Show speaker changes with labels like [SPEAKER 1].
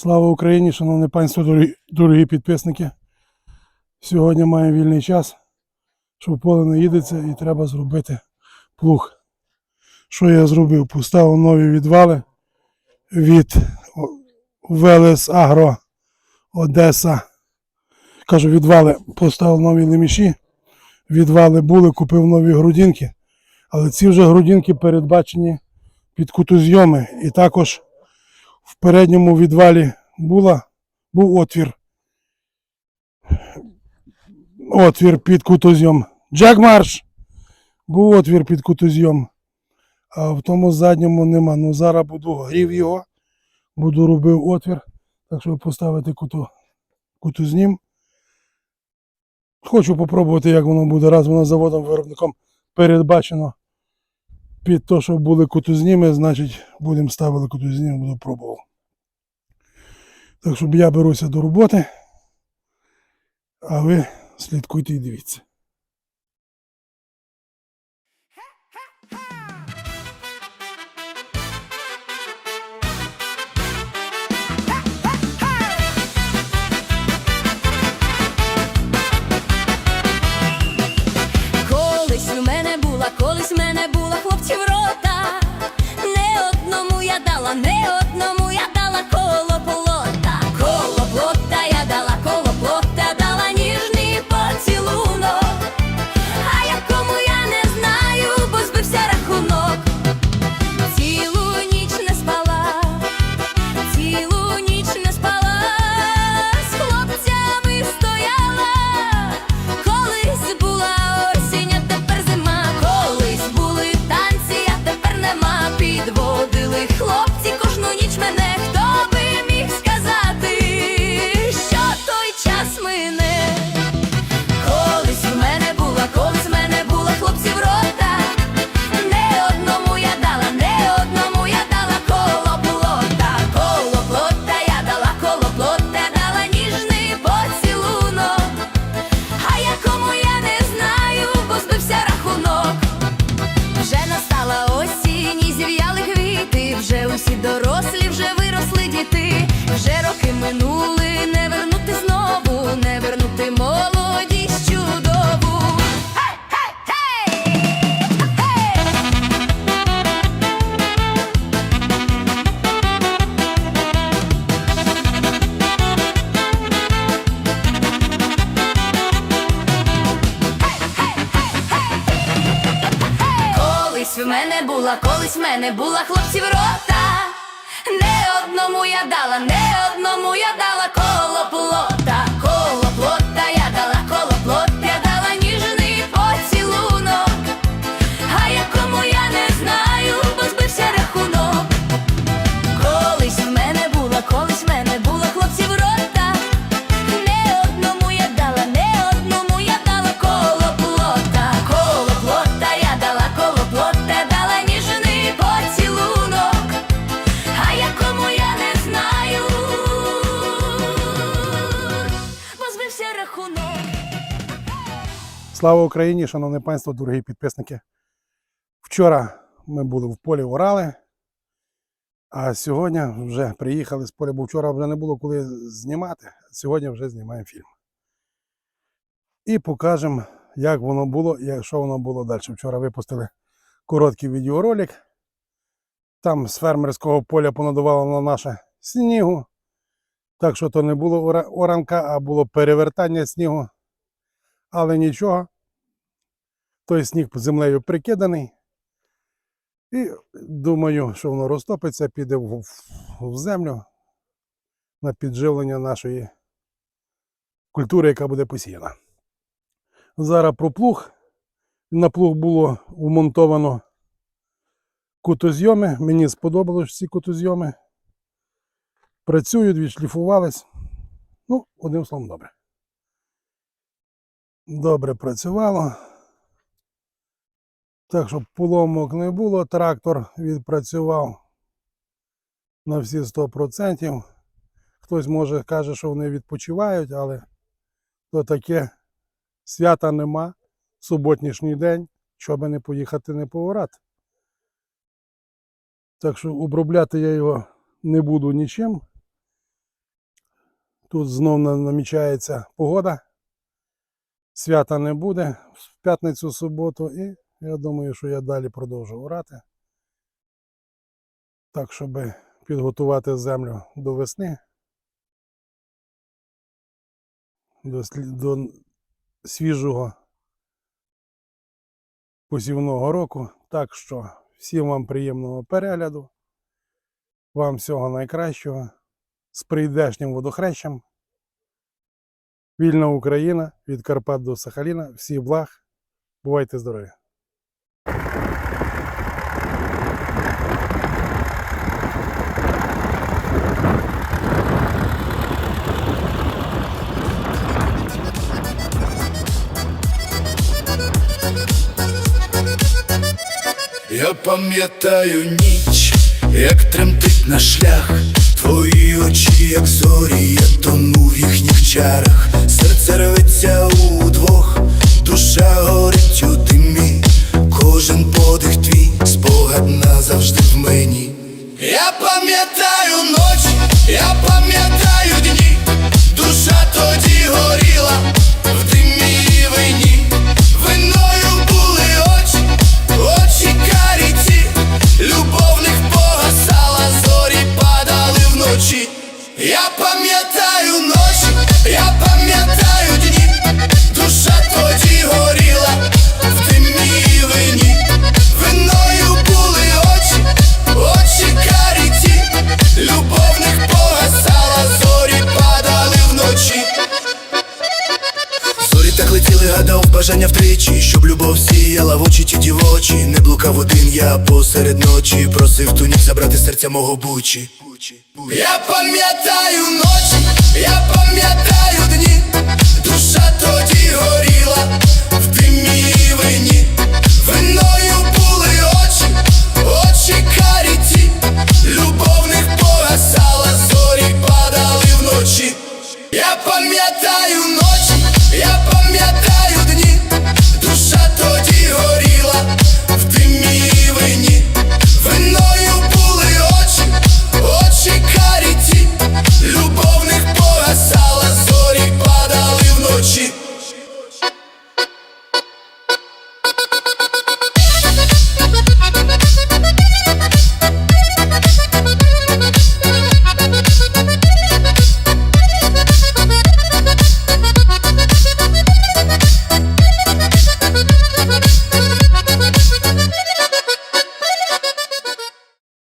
[SPEAKER 1] Слава Україні, шановне панство, дорогі, підписники. Сьогодні маємо вільний час, що поле не їдеться і треба зробити плуг. Що я зробив? Поставив нові відвали від Велес Агро Одеса. Кажу, відвали поставив нові леміші. Відвали були, купив нові грудинки. Але ці вже грудинки передбачені під кутозйоми. І також в передньому відвалі була, був отвір. Отвір під кутозйом. Джек Марш! Був отвір під кутозйом. А в тому задньому нема. Ну зараз буду грів його, буду робив отвір, так щоб поставити куту, кутузнім. Хочу попробувати, як воно буде, раз воно заводом виробником передбачено під те, щоб були кутузніми, значить будемо ставили кутузніми, буду пробував. Так що я беруся до роботи, а ви слідкуйте і дивіться.
[SPEAKER 2] Колись мене була хлопців рота. Не одному я дала, не одному я дала
[SPEAKER 1] Слава Україні, шановне панство, дорогі підписники. Вчора ми були в полі орали, а сьогодні вже приїхали з поля, бо вчора вже не було коли знімати. Сьогодні вже знімаємо фільм. І покажемо, як воно було і що воно було далі. Вчора випустили короткий відеоролик. Там з фермерського поля понадувало на наше снігу. Так що то не було оранка, а було перевертання снігу. Але нічого. Той сніг землею прикиданий. І думаю, що воно розтопиться, піде в, землю на підживлення нашої культури, яка буде посіяна. Зараз про плуг. На плуг було вмонтовано кутозйоми. Мені сподобалось ці кутозйоми. Працюють, відшліфувались. Ну, одним словом, добре. Добре працювало. Так, щоб поломок не було, трактор відпрацював на всі 100%. Хтось може каже, що вони відпочивають, але то таке свята нема. Суботнішній день, щоб не поїхати не поворот. Так що обробляти я його не буду нічим. Тут знов намічається погода. Свята не буде в п'ятницю, суботу, і я думаю, що я далі продовжу орати. Так, щоб підготувати землю до весни. До, до свіжого посівного року. Так що всім вам приємного перегляду. Вам всього найкращого. З прийдешнім водохрещем. Вільна Україна від Карпат до Сахаліна. Всіх благ. Бувайте здорові!
[SPEAKER 3] Я пам'ятаю ніч, як тремтить наш шлях, твої очі, як зорі, я тону в їхніх чарах, пам'ятаю ночі, я пам'ятаю дні, душа тоді горіла бажання втричі, щоб любов сіяла в очі ті дівочі, не блукав один я посеред ночі, просив ту ніч забрати серця мого бучі. Я пам'ятаю ночі, я пам'ятаю дні, душа тоді горіла.